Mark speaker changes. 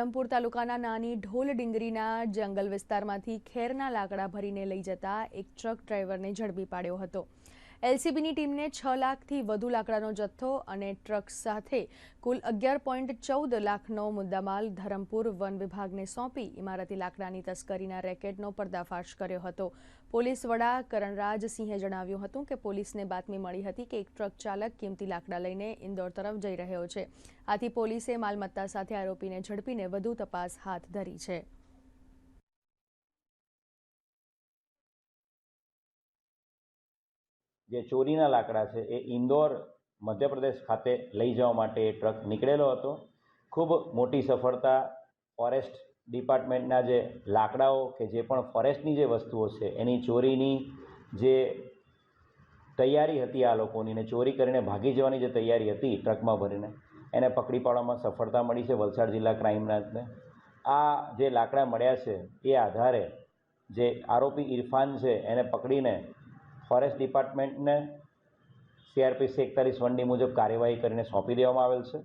Speaker 1: ધરમપુર તાલુકાના નાની ઢોલ ડીંગરીના જંગલ વિસ્તારમાંથી ખેરના લાકડા ભરીને લઈ જતા એક ટ્રક ડ્રાઈવરને ઝડપી પાડ્યો હતો. એલસીબીની ટીમને છ લાખથી વધુ લાકડાનો જથ્થો અને ટ્રક સાથે કુલ અગિયાર પોઈન્ટ ચૌદ લાખનો મુદ્દામાલ ધરમપુર વન વિભાગને સોંપી ઇમારતી લાકડાની તસ્કરીના રેકેટનો પર્દાફાશ કર્યો હતો. પોલીસ વડા કરણરાજસિંહે જણાવ્યું હતું કે પોલીસને બાતમી મળી હતી કે એક ટ્રક ચાલક કિંમતી લાકડા લઈને ઇન્દોર તરફ જઈ રહ્યો છે. આથી પોલીસે માલમત્તા સાથે આરોપીને ઝડપીને વધુ તપાસ હાથ ધરી છે.
Speaker 2: જે ચોરીના લાકડા છે એ ઇન્દોર મધ્યપ્રદેશ ખાતે લઈ જવા માટે એ ટ્રક નીકળેલો હતો. ખૂબ મોટી સફળતા ફોરેસ્ટ ડિપાર્ટમેન્ટના જે લાકડાઓ કે જે પણ ફોરેસ્ટની જે વસ્તુઓ છે એની ચોરીની જે તૈયારી હતી આ લોકોની ને ચોરી કરીને ભાગી જવાની જે તૈયારી હતી ટ્રકમાં ભરીને, એને પકડી પાડવામાં સફળતા મળી છે વલસાડ જિલ્લા ક્રાઇમ આ જે લાકડા મળ્યા છે એ આધારે જે આરોપી ઇરફાન છે એને પકડીને ફોરેસ્ટ ડિપાર્ટમેન્ટને સીઆરપીસી એકતાલીસ વનડી મુજબ કાર્યવાહી કરીને સોંપી દેવામાં આવેલ છે.